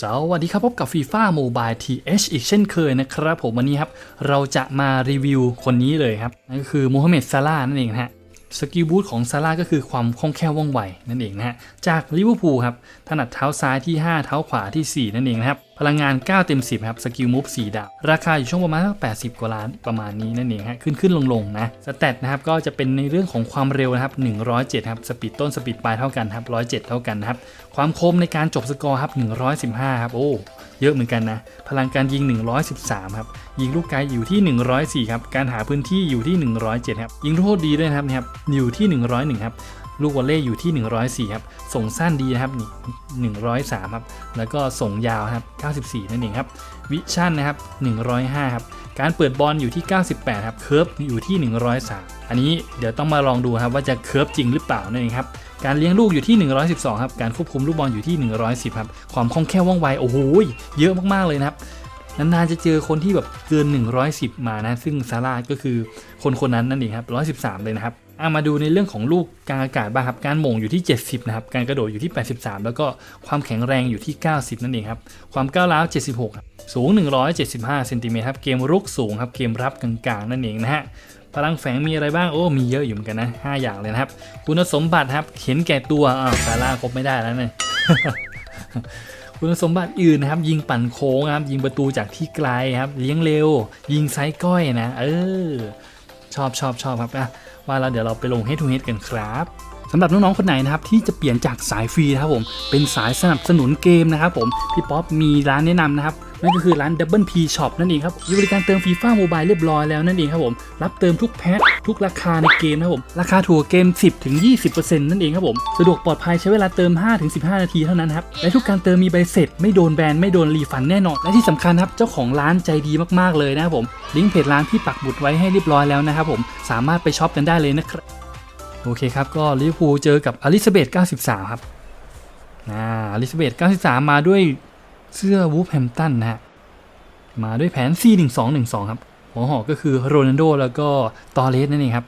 สวัสดีครับ พบกับฟีฟ่าโมบายทีเอีกเช่นเคยนะครับผมวันนี้ครับ เราจะมารีวิวคนนี้เลยครับ นั่นก็คือโมฮัมเหม็ดซาร่านั่นเองฮะสกิลบูทของซาร่าก็คือความคล่องแคล่วว่องไวนั่นเองนะฮะจากลิเวอร์พูลครับถนัดเท้าซ้ายที่ 5 เท้าขวาที่ 4 นั่นเองนะครับพลังงาน 9 เต็ม 10 ครับ สกิลมูฟ4ดาว ราคาอยู่ช่วงประมาณสัก80 กว่าล้านประมาณนี้นั่นเองฮะ ขึ้นขึ้นลงลงนะสเตตนะครับ ก็จะเป็นในเรื่องของความเร็วนะครับ 107 ครับ สปีดต้น สปีดปลายเท่ากันครับ 107 เท่ากันนะครับ ความคมในการจบสกอร์ครับ 115 ครับ โอ้ เยอะเหมือนกันนะ พลังการยิง 113 ครับ ยิงลูกไกลอยู่ที่ 104 ครับ การหาพื้นที่อยู่ที่ 107 ครับ ยิงโทษดีด้วยนะครับนะครับ อยู่ที่ 101 ครับ ลูกวอลเล่อยู่ที่ 104 ครับ ส่งสั้นดีนะครับนี่103 ครับ แล้วก็ส่งยาวครับ 94 นั่นเองครับ วิชั่นนะครับ 105 ครับ การเปิดบอลอยู่ที่ 98 ครับ เคิร์ฟอยู่ที่ 103 อันนี้เดี๋ยวต้องมาลองดูครับว่าจะเคิร์ฟจริงหรือเปล่านั่นเองครับ การเลี้ยงลูกอยู่ที่ 112 ครับ การควบคุมลูกบอลอยู่ที่ 110 ครับ ความคล่องแคล่วว่องไว โอ้โห เยอะมากๆเลยนะครับนานๆจะเจอคนที่แบบเกิน 110 มานะ ซึ่งซาร่าก็คือคนคนนั้นนั่นเองครับ 113 เลยนะครับ อะมาดูในเรื่องของลูกกลางอากาศบ้างครับ การหม่งอยู่ที่ 70 นะครับ การกระโดดอยู่ที่ 83 แล้วก็ความแข็งแรงอยู่ที่ 90 นั่นเองครับ ความก้าวร้าว 76ครับสูง 175 เซนติเมตรครับ เกมรุกสูงครับ เกมรับกลางๆ นั่นเองนะฮะ พลังแฝงมีอะไรบ้าง โอ้ มีเยอะอยู่เหมือนกันนะ 5 อย่างเลยนะครับ คุณสมบัติครับ เห็นแก่ตัวอ้าวซาร่าครบไม่ได้แล้วเนี่ยคุณสมบัติอื่นนะครับ ยิงปั่นโค้งครับ ยิงประตูจากที่ไกลครับ เลี้ยงเร็ว ยิงไซส์ก้อยนะ เออ ชอบชอบชอบครับอะ ว่าแล้วเดี๋ยวเราไปลง head to head กันครับสำหรับน้องๆคนไหนนะครับที่จะเปลี่ยนจากสายฟรีนะครับผมเป็นสายสนับสนุนเกมนะครับผมพี่ป๊อปมีร้านแนะนำนะครับ นั่นก็คือร้าน Double P Shop นั่นเองครับบริการเติมฟีฟ่าโมบายเรียบร้อยแล้วนั่นเองครับผมรับเติมทุกแพ็คทุกราคาในเกมนะครับผมราคาถูกกว่าเกม 10ถึง20%นั่นเองครับผมสะดวกปลอดภัยใช้เวลาเติม 5 ถึง 15 นาทีเท่านั้นครับและทุกการเติมมีใบเสร็จ ไม่โดนแบนไม่โดนรีฟันแน่นอน และที่สำคัญครับเจ้าของร้านใจดีมากๆเลยนะครับผมลิงก์เพจร้านที่ปักหมุดไว้ให้เรียบร้อยแล้วนะครับผมสามารถไปช็อปกันได้เลยนะครับโอเคครับก็ลิเวอร์พูลเจอกับอลิซาเบธ93 ครับอ่าอลิซาเบธ93 มาด้วย เสื้อวูฟแฮมตันนะฮะมาด้วยแผน4-1-2-1-2 ครับ หัวหอกก็คือโรนัลโดแล้วก็ตอเลสนั่นเองครับ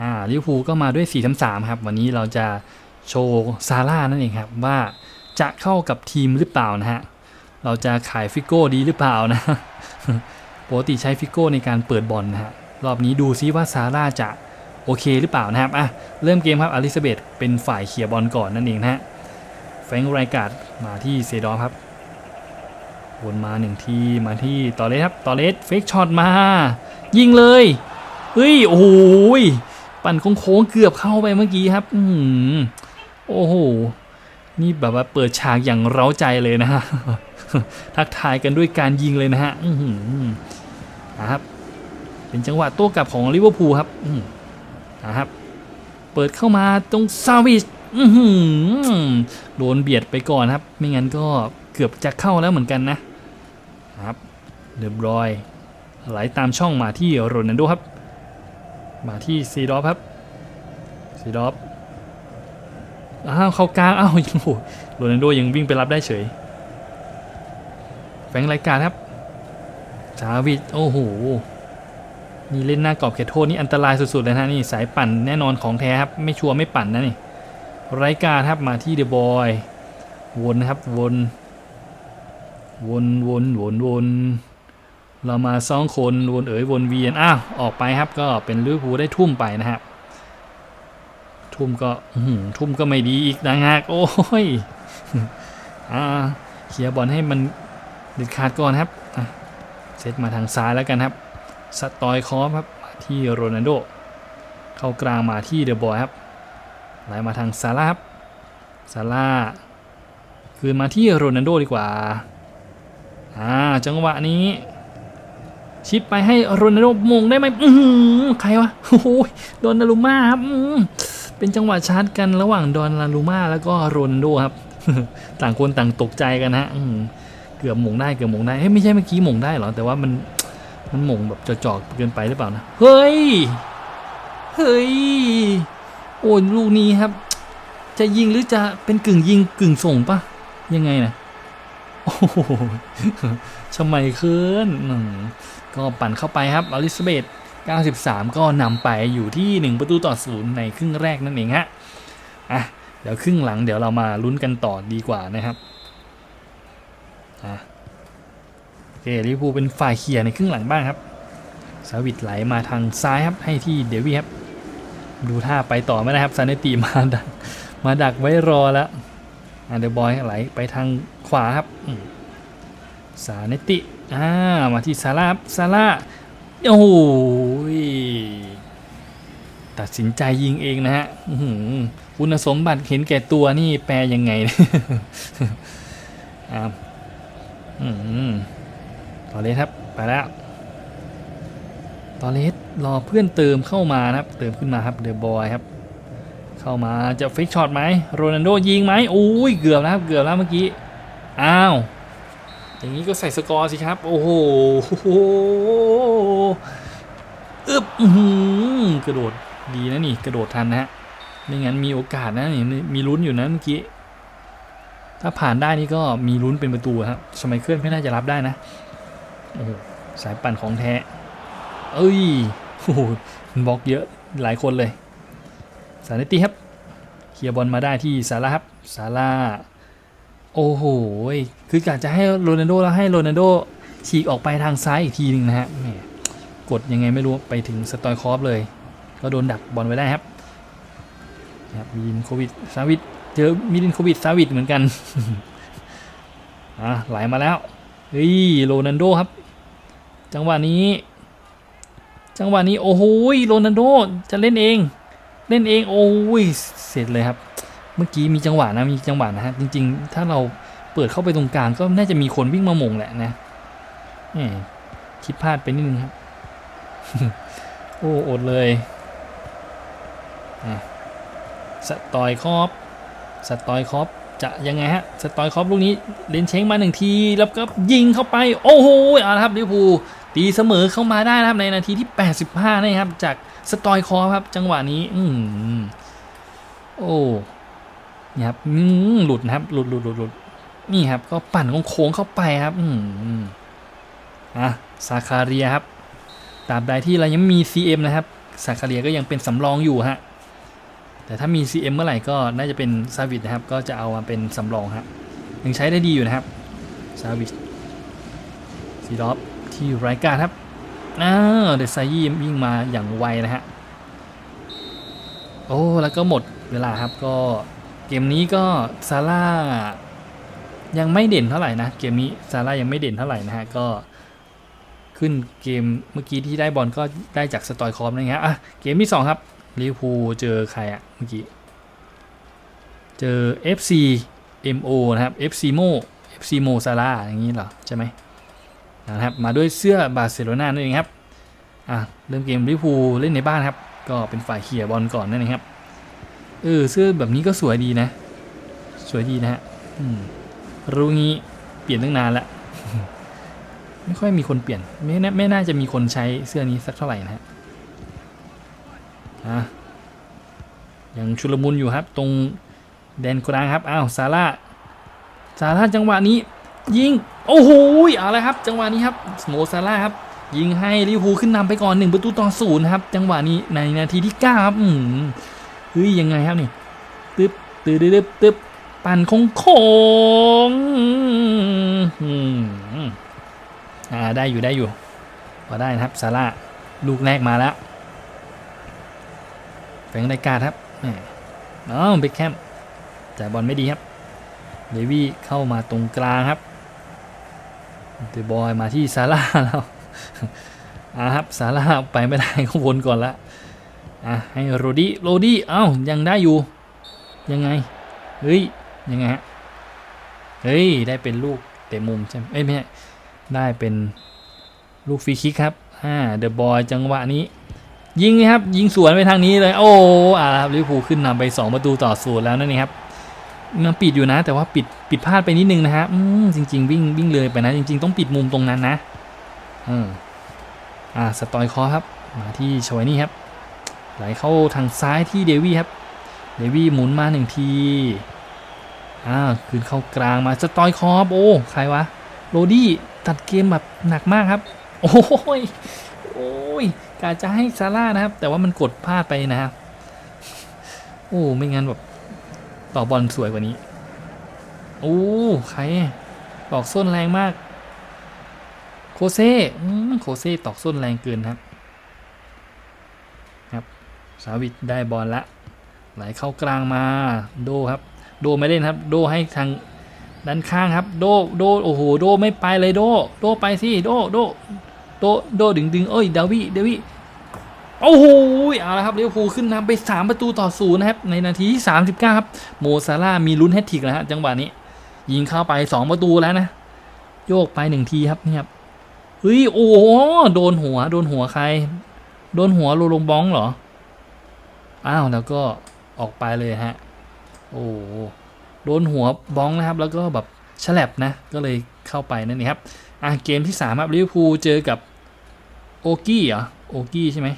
อ่าลิเวอร์พูลก็มาด้วย4-3-3ครับ วันนี้เราจะโชว์ซาร่านั่นเองครับ ว่าจะเข้ากับทีมหรือเปล่านะฮะ เราจะขายฟิโก้ดีหรือเปล่านะปกติใช้ฟิโก้ในการเปิดบอลนะฮะ รอบนี้ดูซิว่าซาร่าจะโอเคหรือเปล่านะครับอะเริ่มเกมครับอลิซาเบธเป็นฝ่ายเขี่ยบอลก่อนนั่นเองนะฮะแฟรงค์ไรการ์ดมาที่เซดอฟครับ วนมาหนึ่งทีมาที่ตอเลสครับตอเลสเฟกช็อตมา ยิงเลยเฮ้ยโอ้ยปั่นโค้งเกือบเข้าไปเมื่อกี้ครับ อืมโอ้โหนี่แบบว่าเปิดฉากอย่างเร้าใจเลยนะฮะทักทายกันด้วยการยิงเลยนะฮะอือหือนะครับ เป็นจังหวะโต้กลับของลิเวอร์พูลครับอืมนะครับ เปิดเข้ามาตรงซาวิชโดนเบียดไปก่อนครับ ไม่งั้นก็ เกือบจะเข้าแล้วเหมือนกันนะครับเรียบร้อยไหลตามช่องมาที่โรนัลโดครับ มาที่ซีดอฟครับซีดอฟอ้าวเข้ากลางอ้าวยังโหโรนัลโดยังวิ่งไปรับได้เฉยแฟงค์ไรการครับจาวิดโอ้โหนี่เล่นหน้ากรอบเขตโทษนี่อันตรายสุดๆเลยนะนี่สายปั่นแน่นอนของแท้ครับ ไม่ชัวร์ไม่ปั่นนะนี่ไรการครับมาที่เดอะบอยวนนะครับวน วนวนวนวนเรามาสองคนวนเอ๋ยวนเวียนอ้าวออกไปครับก็เป็นลิเวอร์พูลได้ทุ่มไปนะฮะทุ่มก็หทุ่มก็ไม่ดีอีกนะฮะโอ้ยอ่าเคลียร์บอลให้มันเด็ดขาดก่อนครับเซตมาทางซ้ายแล้วกันครับสตอยคอฟครับมาที่โรนัลโดเข้ากลางมาที่เดอะบอยครับไหลมาทางซาร่าครับซาร่าคืนมาที่โรนัลโดดีกว่า อ่าจังหวะนี้ ชิปไปให้โรนัลโดมงได้ไหมอือหือใครวะโอ้โหโดนนารูมาครับเป็นจังหวะชาร์จกันระหว่างดอนนารูมาแล้วก็โรนโดครับ ต่างคนต่างตกใจกันฮะเกือบมงได้เกือบมงได้เฮ้ยไม่ใช่เมื่อกี้มงได้เหรอแต่ว่ามันมันมงแบบจอกๆเกินไปหรือเปล่านะเฮ้ยเฮ้ยโอ้ยลูกนี้ครับ จะยิงหรือจะเป็นกึ่งยิงกึ่งส่งปะยังไงนะ โอ้โหชมัยคืนอืมก็ปั่นเข้าไปครับอลิซาเบธ93 ก็นำไปอยู่ที่ 1 ประตูต่อศูนย์ในครึ่งแรกนั่นเองฮะอะเดี๋ยวครึ่งหลังเดี๋ยวเรามาลุ้นกันต่อดีกว่านะครับอะโอเคลิเวอร์พูลเป็นฝ่ายเคลียร์ในครึ่งหลังบ้างครับซาวิดไหลมาทางซ้ายครับให้ที่เดวี่ครับดูท่าไปต่อไม่ได้ครับซานเนติมาดักมาดักไว้รอแล้วอันเดอร์บอยไหลไปทาง ขวาครับอืมซาเนติอ่ามาที่ซาร่าซาร่าโอ้โหตัดสินใจยิงเองนะฮะคุณสมบัติเห็นแก่ตัวนี่แปลยังไงอ่าอืมต่อเลยครับ ไปแล้วตอเลสรอเพื่อนเติมเข้ามานะครับ เติมขึ้นมาครับเดอะบอยครับ เข้ามาจะฟิกช็อตไหมโรนัลโดยิงไหมโอ้ยเกือบแล้วครับ เกือบแล้วเมื่อกี้ อ้าว อย่างนี้ก็ใส่สกอร์สิครับ โอ้โหอึบอื้อหือกระโดดดีนะนี่ กระโดดทันนะฮะไม่งั้นมีโอกาสนะนี่มีลุ้นอยู่นะเมื่อกี้ ถ้าผ่านได้นี่ก็มีลุ้นเป็นประตูครับสมัยเคลื่อนไม่น่าจะรับได้นะโอ้โหสายปั่นของแท้ เอ้ยโอ้โหบล็อกเยอะหลายคนเลย สานิติครับเคลียร์บอลมาได้ที่ซาราครับซารา โอ้โห คือกะจะให้โรนัลโดแล้วให้โรนัลโดฉีกออกไปทางซ้ายอีกทีหนึ่งนะฮะแหมกดยังไงไม่รู้ไปถึงสตอยคอฟเลย ก็โดนดักบอลไว้ได้ครับครับมิลินโควิดซาวิดเจอมิลินโควิดซาวิดเหมือนกันอะไหลมาแล้วเฮ้ยโรนัลโดครับ จังหวะนี้ จังหวะนี้โอ้โหโรนัลโดจะเล่นเอง เล่นเองโอ้ยเสร็จเลยครับ เมื่อกี้มีจังหวะนะมีจังหวะนะฮะจริง ๆ ถ้าเราเปิดเข้าไปตรงกลางก็น่าจะมีคนวิ่งมาหมงแหละนะแหมคิดพลาดไปนิดนึงครับ โอ้อดเลยอะสตอยคอปสตอยคอปจะยังไงฮะสตอยคอปลูกนี้เลนเช้งมาหนึ่งที แล้วก็ยิงเข้าไป โอ้โหเอาละครับลิเวอร์พูลตีเสมอเข้ามาได้นะครับในนาทีที่ 85นะครับ จากสตอยคอครับ จังหวะนี้ อืมโอ้ นี่ครับหลุดนะครับ หลุดหลุดหลุดหลุดนี่ครับ ก็ปั่นโค้งเข้าไปครับ อืมอะซาคาเรียครับตราบใดที่เรายังไม่มี CM นะครับซาคาเรียก็ยังเป็นสำรองอยู่ฮะแต่ถ้ามี CM เมื่อไหร่ก็น่าจะเป็นซาวิดนะครับ ก็จะเอามาเป็นสำรองฮะยังใช้ได้ดีอยู่นะครับซาวิดซีดอฟที่รายการครับอ้าวเดซายี่วิ่งมาอย่างไวนะฮะโอ้แล้วก็หมดเวลาครับก็ เกมนี้ก็ซาร่ายังไม่เด่นเท่าไหร่นะ เกมนี้ซาร่ายังไม่เด่นเท่าไหร่นะฮะก็ขึ้นเกมเมื่อกี้ที่ได้บอลก็ได้จากสตอยคอมนะฮะอะเกมที่ 2 ครับลิเวอร์พูลเจอใครอะเมื่อกี้ เจอ FC MO นะครับ FC Mo FC Mo ซาร่าอย่างนี้เหรอ ใช่ไหมนะครับมาด้วยเสื้อบาร์เซโลนานั่นเองครับอะเริ่มเกมลิเวอร์พูลเล่นในบ้านครับ ก็เป็นฝ่ายเขี่ยบอลก่อนนั่นเองครับ เออเสื้อแบบนี้ก็สวยดีนะ สวยดีนะฮะรู้งี้เปลี่ยนตั้งนานละไม่ค่อยมีคนเปลี่ยน ไม่น่าไม่น่าจะมีคนใช้เสื้อนี้สักเท่าไหร่นะฮะอะยังชุลมุนอยู่ครับ ตรงแดนกลางครับอ้าวซาร่าซาร่าจังหวะนี้ ยิง โอ้โหเอาละครับ จังหวะนี้ครับโมซาร่าครับ ยิงให้ลิเวอร์พูลขึ้นนำไปก่อน1ประตูต่อศูนย์ครับ จังหวะนี้ในนาทีที่9ครับอืม ฮ้ยยังไงครับนี่ตึ๊บตึ๊บตึ๊บตึ๊บปั่นคงคงอืมอ่าได้อยู่ได้อยู่พอได้นะครับซาร่าลูกแรกมาแล้วแฝงรายการครับแหมอ๋อเบคแคมจ่ายบอลไม่ดีครับเดวี่เข้ามาตรงกลางครับเดบอยมาที่ซาร่าแล้วอะครับซาร่าไปไม่ได้ก็วนก่อนละ อะให้โรดี้โรดี้เอ้ายังได้อยู่ ยังไง เฮ้ย ยังไงฮะ เฮ้ย ได้เป็นลูกเตะมุมใช่ไหมเอ้ยไม่ใช่ได้เป็นลูกฟรีคิกครับอ่าเดอะบอยจังหวะนี้ ยิงนะครับ ยิงสวนไปทางนี้เลย โอ้อ่าครับลิเวอร์พูลขึ้นนำไป 2 ประตูต่อศูนย์แล้วนั่นเองครับมันปิดอยู่นะ แต่ว่าปิดปิดพลาดไปนิดนึงนะฮะอืมจริง ๆ วิ่งวิ่งเลยไปนะ จริง ๆ ต้องปิดมุมตรงนั้นนะเอออ่าสตอยคอครับ มาที่ชวยนี่ครับ ไหลเข้าทางซ้ายที่เดวี่ครับ เดวี่หมุนมาหนึ่งทีอ่าวคืนเข้ากลางมาสตอยคอโอ้ใครวะ โรดี้ตัดเกมแบบหนักมากครับ โอ้ย โอ้ยกาจะให้ซาร่านะครับ แต่ว่ามันกดพลาดไปนะครับ โอ้ไม่งั้นแบบต่อบอลสวยกว่านี้ โอ้ใครตอกส้นแรงมาก โคเซ่อืมโคเซ่ตอกส้นแรงเกินครับ สาวิตได้บอลละ ไหลเข้ากลางมาโดครับ โดไม่เล่นครับ โดให้ทางด้านข้างครับ โดโดโอ้โหโดไม่ไปเลยโด โดไปสิโดโดโดโดดึงดึงเอ้ยเดวิดาวิโอ้โหเอาละครับเลี้ยวภูขึ้นนำไป 3 ประตูต่อศูนย์นะครับ ในนาทีที่39 ครับโมซาร่ามีลุ้นแฮตทริกแล้วฮะจังหวะนี้ ยิงเข้าไป 2 ประตูแล้วนะ โยกไป 1 ทีครับเนี่ยครับเฮ้ยโอ้โหโดนหัว โดนหัวใคร โดนหัวโรลงบ้องเหรอ อ้าวแล้วก็ออกไปเลยฮะ โอ้โดนหัวบ้องนะครับ แล้วก็แบบฉลับนะ ก็เลยเข้าไปนั่นเองครับ อะเกมที่3ครับลิเวอร์พูลเจอกับโอกี้เหรอ โอกี้ใช่ไหม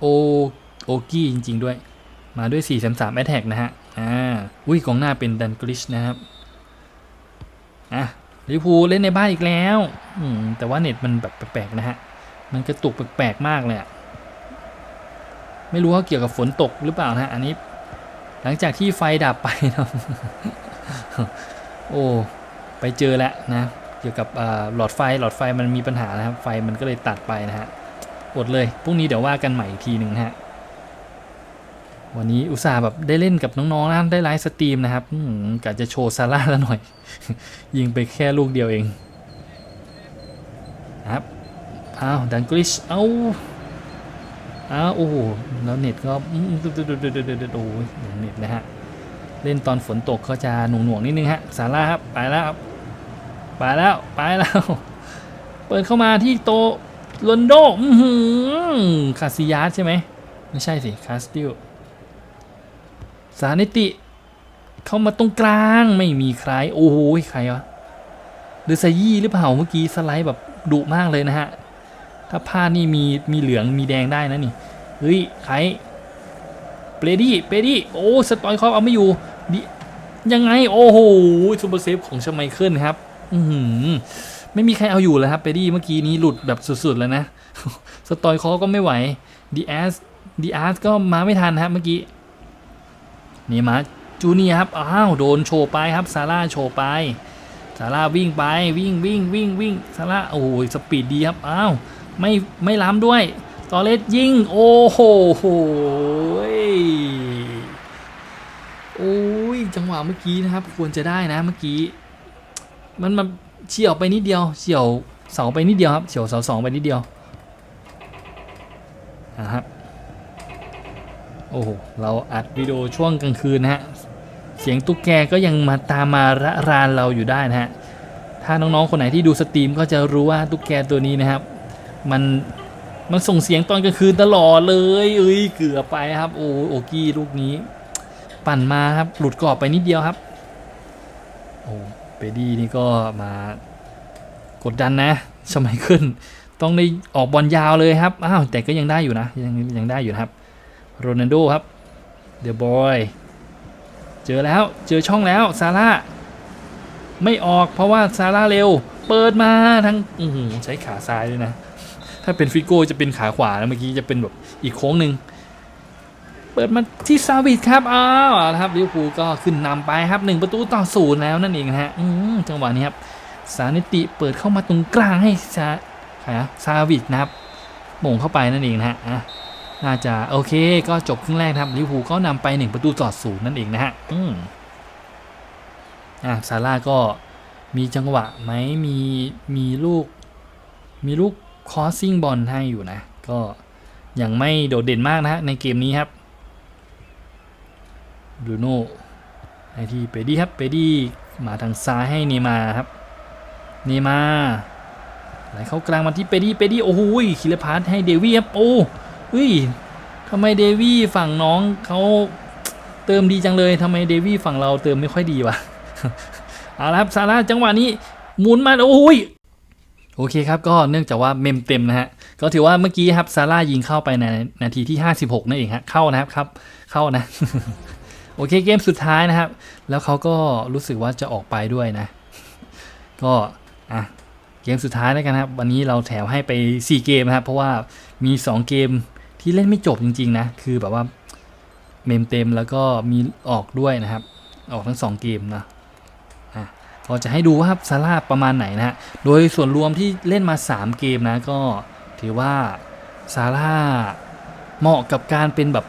โอโอกี้จริง ๆ ด้วย มาด้วย 4 3 3 a t t a c k นะฮะ อ่า อุ้ยกองหน้าเป็นดันกริชนะครับ อะลิเวอร์พูลเล่นในบ้านอีกแล้ว อืม แต่ว่าเน็ตมันแบบแปลกๆนะฮะ มันกระตุกแปลกๆมากเลยอะ ไม่รู้ว่าเกี่ยวกับฝนตกหรือเปล่านะฮะอันนี้ หลังจากที่ไฟดับไปนะโอ้ไปเจอแล้วนะ เกี่ยวกับหลอดไฟหลอดไฟมันมีปัญหานะครับ ไฟมันก็เลยตัดไปนะฮะอดเลยพรุ่งนี้เดี๋ยวว่ากันใหม่อีกทีหนึ่งฮะวันนี้อุตส่าห์แบบได้เล่นกับน้องๆนะได้ไลฟ์สตรีมนะครับกะจะโชว์ซาร่าแล้วหน่อย ยิงไปแค่ลูกเดียวเองครับอ้าวดันกริชเอ้า อ้าวโอ้โหแล้วเน็ตก็อืมดูดูดูดูดูดูโอ้ยเน็ตนะฮะเล่นตอนฝนตกก็จะหน่วงหน่วงๆนิดนึงฮะซาร่าครับไปแล้วครับไปแล้วไปแล้ว เปิดเข้ามาที่โตะโรนโดอื้อหือคาซิยาสใช่ไหมไม่ใช่สิคาสติลสานิติ เข้ามาตรงกลางไม่มีใครโอ้โหใครวะเดอซายี่หรือเปล่าเมื่อกี้สไลด์แบบดุมากเลยนะฮะ ถ้าพลาดนี่มีมีเหลืองมีแดงได้นะนี่เฮ้ยใครเปรดี้เปรดี้โอ้สตอยคอฟเอาไม่อยู่ดิยังไงโอ้โหซูเปอร์เซฟของชาไมเคิลครับอืไม่มีใครเอาอยู่เลยครับเปดี้เมื่อกี้นี้หลุดแบบสุดๆแล้วนะสตอยคอก็ไม่ไหวดีแอสดีอาสก็มาไม่ทันครับเมื่อกี้นี่มาจูเนียครับอ้าวโดนโชว์ไปครับซาร่าโชว์ไปซาร่าวิ่งไปวิ่งวิ่งวิ่งวิ่งซาร่าโอ้โหสปีดดีครับอ้าว ไม่ไม่ล้ำด้วย ตอเลสยิงโอ้โหโอ้ยจังหวะเมื่อกี้นะครับ ควรจะได้นะเมื่อกี้ มันมาเฉี่ยวไปนิดเดียวเฉี่ยวเสาไปนิดเดียวครับเฉี่ยวเสาสองไปนิดเดียวนะครับโอ้โหเราอัดวิดีโอช่วงกลางคืนนะฮะเสียงตุ๊กแกก็ยังมาตามมาระรานเราอยู่ได้นะฮะถ้าน้องๆคนไหนที่ดูสตรีมก็จะรู้ว่าตุ๊กแกตัวนี้นะครับ มันมันส่งเสียงตอนกลางคืนตลอดเลยเอ้ยเกือบไปครับ โอ้โอกี้ลูกนี้ ปั่นมาครับ หลุดกรอบไปนิดเดียวครับ โอ้เบดี้นี่ก็มากดดันนะสมัยขึ้น ต้องได้ออกบอลยาวเลยครับอ้าวแต่ก็ยังได้อยู่นะยังยังได้อยู่นะครับโรนัลโดครับเดอะบอยเจอแล้วเจอช่องแล้วซาร่าไม่ออกเพราะว่าซาร่าเร็ว เปิดมาทั้งอใช้ขาซ้ายด้วยนะ ถ้าเป็นฟิโก้จะเป็นขาขวาแล้วเมื่อกี้จะเป็นแบบอีกโค้งหนึ่งเปิดมาที่ซาวิดครับอ้าวเอาละครับลิเวอร์พูลก็ขึ้นนำไปครับหนึ่งประตูต่อศูนย์แล้วนั่นเองนะฮะอืมจังหวะนี้ครับสานิติเปิดเข้ามาตรงกลางให้ซาใครนะซาวิดนะครับหม่งเข้าไปนั่นเองนะฮะอะน่าจะโอเคก็จบครึ่งแรกครับลิเวอร์พูลก็นำไปหนึ่งประตูต่อศูนย์นั่นเองนะฮะอืมอะซาร่าก็มีจังหวะไหมมีมีลูก มีลูก คอสซิ่งบอลให้อยู่นะ ก็ยังไม่โดดเด่นมากนะฮะในเกมนี้ครับบรูโน่ไอที่เปดี้ครับเปดี้มาทางซ้ายให้เนมาครับเนมาไหลเข้ากลางมาที่เปดี้เปดี้โอ้โหคิรพัฒน์ให้เดวี่ครับโอ้เฮ้ยทำไมเดวี่ฝั่งน้องเขาเติมดีจังเลยทำไมเดวี่ฝั่งเราเติมไม่ค่อยดีวะเอาละครับซาร่าจังหวะนี้หมุนมาโอ้ย โอเคครับ ก็เนื่องจากว่าเมมเต็มนะฮะ ก็ถือว่าเมื่อกี้ครับซาร่ายิงเข้าไปในนาทีที่ 56 นั่นเองฮะ เข้านะครับครับ เข้านะ โอเคเกมสุดท้ายนะครับ แล้วเขาก็รู้สึกว่าจะออกไปด้วยนะ ก็อะเกมสุดท้ายแล้วกันครับ วันนี้เราแถวให้ไป 4 เกมนะครับ เพราะว่ามี 2 เกมที่เล่นไม่จบจริงๆนะ คือแบบว่าเมมเต็มแล้วก็มีออกด้วยนะครับ ออกทั้ง 2 เกมนะอะ ก็จะให้ดูว่าซาร่าประมาณไหนนะฮะ โดยส่วนรวมที่เล่นมา 3 เกมนะก็ถือว่าซาร่าเหมาะกับการเป็นแบบ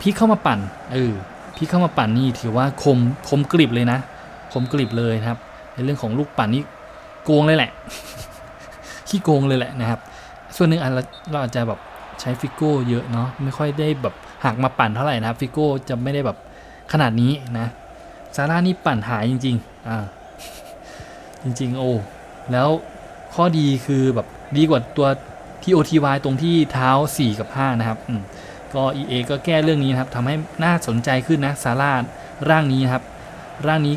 พี่เข้ามาปั่นเออพี่เข้ามาปั่นนี่ถือว่าคมคมกริบเลยนะ คมกริบเลยนะครับ ในเรื่องของลูกปั่นนี่โกงเลยแหละ ขี้โกงเลยแหละนะครับ ส่วนหนึ่งอันเราเราอาจจะแบบใช้ฟิกโก้เยอะเนาะไม่ค่อยได้แบบหักมาปั่นเท่าไหร่นะครับฟิกโก้จะไม่ได้แบบขนาดนี้นะ ซาร่านี่ปั่นหายจริง ๆ อ่า จริง ๆ โอ้ แล้วข้อดีคือแบบดีกว่าตัวที่ OTY ตรงที่เท้า 4 กับ 5 นะครับ อืม ก็ EA ก็แก้เรื่องนี้นะครับทำให้น่าสนใจขึ้นนะซาร่าร่างนี้นะครับ ร่างนี้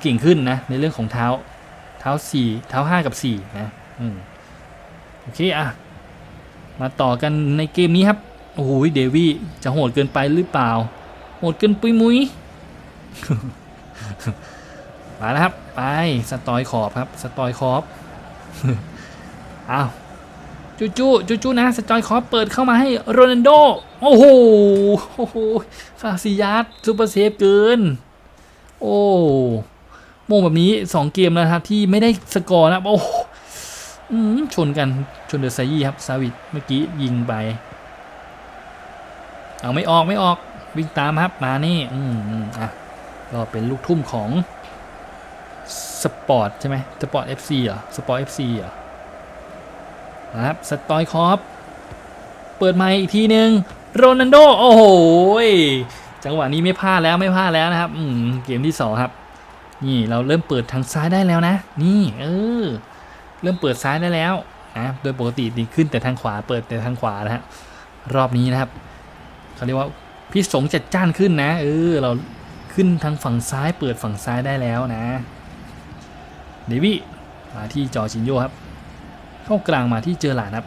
เก่งขึ้นนะ ในเรื่องของเท้า เท้า 4 เท้า 5 กับ 4 นะ อืม โอเค อะ มาต่อกันในเกมนี้ครับ โอ้โห เดวี่จะโหดเกินไปหรือเปล่า โหดเกินปุยมุย มาแล้วครับ ไปสตอยขอบครับสตอยขอบอ้าวจูจูจูจูนะสตอยขอบเปิดเข้ามาให้โรนัลโดโอ้โหโอ้โหคาซิยัสซูเปอร์เซฟเกิน โอ้โมงแบบนี้ 2 เกมแล้วครับที่ไม่ได้สกอร์นะโอ้หอืมชนกันชนเดอะไซยี่ครับซาวิดเมื่อกี้ยิงไปเอาไม่ออกไม่ออกวิ่งตามครับมานี่ อืมอืมอะ ก็เป็นลูกทุ่มของสปอร์ตใช่ไหมสปอร์ต FC เหรอสปอร์ต FC เหรอนะครับสตอยคอปเปิดไมค์อีกทีหนึ่งโรนันโด โอ้โหจังหวะนี้ไม่พลาดแล้วไม่พลาดแล้วนะครับอืมเกมที่สองครับ นี่เราเริ่มเปิดทางซ้ายได้แล้วนะ นี่ เออ เริ่มเปิดซ้ายได้แล้วนะโดยปกติดีขึ้นแต่ทางขวาเปิดแต่ทางขวานะฮะรอบนี้นะครับเขาเรียกว่าพิสงจัดจ้านขึ้นนะ เออ เรา ขึ้นทางฝั่งซ้ายเปิดฝั่งซ้ายได้แล้วนะ เดวี่มาที่จอร์จินโยครับ เข้ากลางมาที่เจอหลานครับ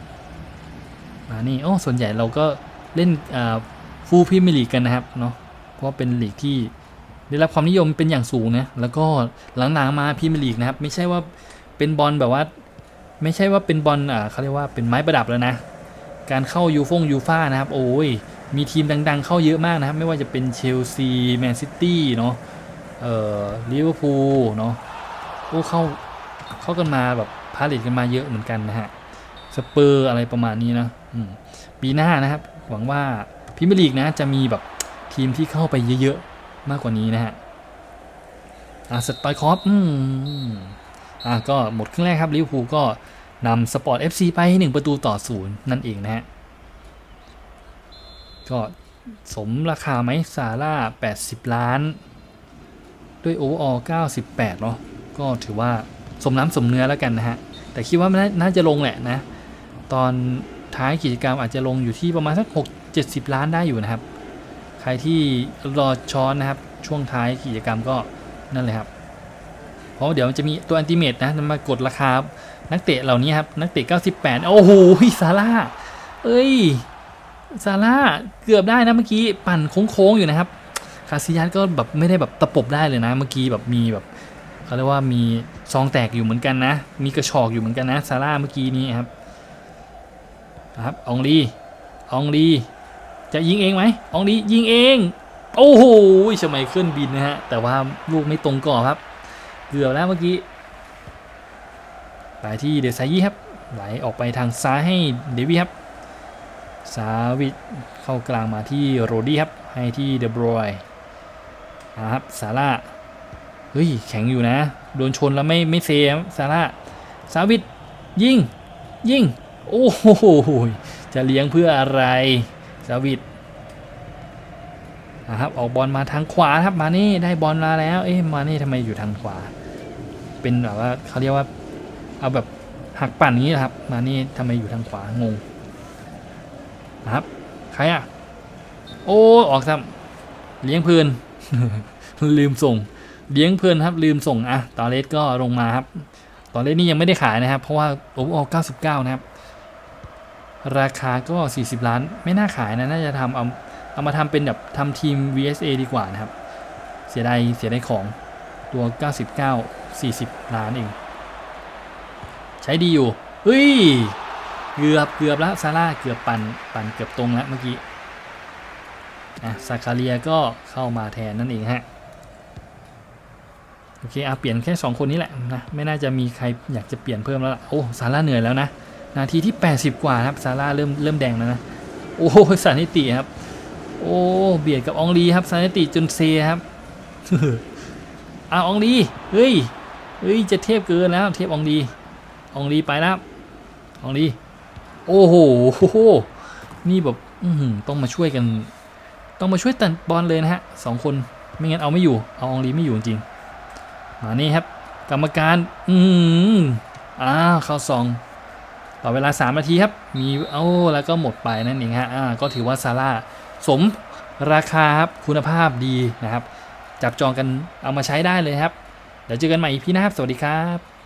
มานี่โอ้ส่วนใหญ่เราก็เล่นฟูลพรีเมียร์ลีกกันนะครับเนาะเพราะเป็นลีกที่ได้รับความนิยมเป็นอย่างสูงนะแล้วก็หลังๆมาพรีเมียร์ลีกนะครับ ไม่ใช่ว่าเป็นบอลแบบว่า ไม่ใช่ว่าเป็นบอลอ่าเขาเรียกว่าเป็นไม้ประดับแล้วนะ การเข้ายูฟงยูฟ่านะครับ โอ้ย มีทีมดัง ๆ เข้าเยอะมากนะครับ ไม่ว่าจะเป็นเชลซีแมนซิตี้เนาะเอ่อลิเวอร์พูลเนาะโอ้เข้าเข้ากันมาแบบพาเลตกันมาเยอะเหมือนกันนะฮะสเปอร์อะไรประมาณนี้นะปีหน้านะครับ หวังว่าพรีเมียร์ลีกนะจะมีแบบทีมที่เข้าไปเยอะๆ มากกว่านี้นะฮะอ่าสตอยคอปอืมอ่าก็หมดครึ่งแรกครับลิเวอร์พูลก็ นำสปอร์ต FC ไป 1 ประตูต่อศูนย์นั่นเองนะฮะ ก็สมราคาไหมซาร่า 80 ล้าน ด้วยโอเวอร์ออล98 เนาะก็ถือว่าสมน้ำสมเนื้อแล้วกันนะฮะ แต่คิดว่านน่าจะลงแหละนะ ตอนท้ายกิจกรรมอาจจะลงอยู่ที่ประมาณสัก 6 70 ล้านได้อยู่นะครับ ใครที่รอช้อนนะครับ ช่วงท้ายกิจกรรมก็นั่นเลยครับ เพราะเดี๋ยวมันจะมีตัวอันติเมตนะมากดราคา นักเตะเหล่านี้ครับ นักเตะ 98 โอ้โหซาร่า เอ้ย ซาร่า เกือบได้นะเมื่อกี้ ปั่นโค้งๆอยู่นะครับ คาซิยัสก็แบบไม่ได้แบบตะปบได้เลยนะ เมื่อกี้แบบมีแบบเขาเรียกว่ามีซองแตกอยู่เหมือนกันนะ มีกระชอกอยู่เหมือนกันนะ ซาร่าเมื่อกี้นี้ครับ นะครับอองลีอองลี จะยิงเองไหมอองลียิงเอง โอ้โหชมัยขึ้นบินนะฮะ แต่ว่าลูกไม่ตรงกรอบครับ เกือบแล้วเมื่อกี้ ไปที่เดซายี่ครับ ไหลออกไปทางซ้ายให้เดวี่ครับซาวิดเข้ากลางมาที่โรดี้ครับ ให้ที่เดบรอยนะครับซาร่า เฮ้ย แข็งอยู่นะ โดนชนแล้วไม่ไม่เซครับซาร่าซาวิดยิง ยิง โอ้โห จะเลี้ยงเพื่ออะไรซาวิดนะครับออกบอลมาทางขวาครับมานี่ได้บอลมาแล้ว เอ๊ะมานี่ทำไมอยู่ทางขวา เป็นแบบว่าเขาเรียกว่า เอาแบบหักปั่นนี้นะครับ มานี่ทำไมอยู่ทางขวางงนะครับ ใครอะ โอ้ออกซ้ำเลี้ยงเพลินลืมส่ง เลี้ยงเพลินครับ ลืมส่งอะตอเลสก็ลงมาครับตอเลสนี่ยังไม่ได้ขายนะครับ เพราะว่าโอเวอร์ออ99 นะครับ ราคาก็ 40 ล้าน ไม่น่าขายนะ น่าจะทำเอาเอามาทำเป็นแบบทำทีม VSA ดีกว่านะครับ เสียดายเสียดายของตัว 99 40 ล้านเอง ช้ดีอยู่เฮ้ยเกือบเกือบแล้วซาร่าเกือบปันปันเกือบตรงแล้วเมื่อกี้อะซาคาเรียก็เข้ามาแทนนั่นเองฮะโอเคอาเปลี่ยนแค่ 2 คนนี้แหละนะไม่น่าจะมีใครอยากจะเปลี่ยนเพิ่มแล้วล่ะโอ้ซาร่าเหนื่อยแล้วนะนาทีที่ 80 กว่าครับซาร่าเริ่มเริ่มแดงแล้วนะโอ้สานิติครับโอ้เบียดกับอองลีครับสานิติจนเซครับอาอองลีเฮ้ยเฮ้ยจะเทพเกินแล้วเทพอองลี องลีไปแล้วองลีโอ้โหนี่แบบต้องมาช่วยกัน ต้องมาช่วยตันบอลเลยนะฮะสองคนไม่งั้นเอาไม่อยู่ เอาองลีไม่อยู่จริงมานี่ครับ กรรมการ อืมอ้าวเข้าซอง ต่อเวลา 3 นาทีครับ มีเอ้าแล้วก็หมดไปนั่นเองฮะอ่าก็ถือว่าซาร่าสมราคาครับคุณภาพดีนะครับ จับจองกันเอามาใช้ได้เลยครับ เดี๋ยวเจอกันใหม่อีพีหนะครับ สวัสดีครับ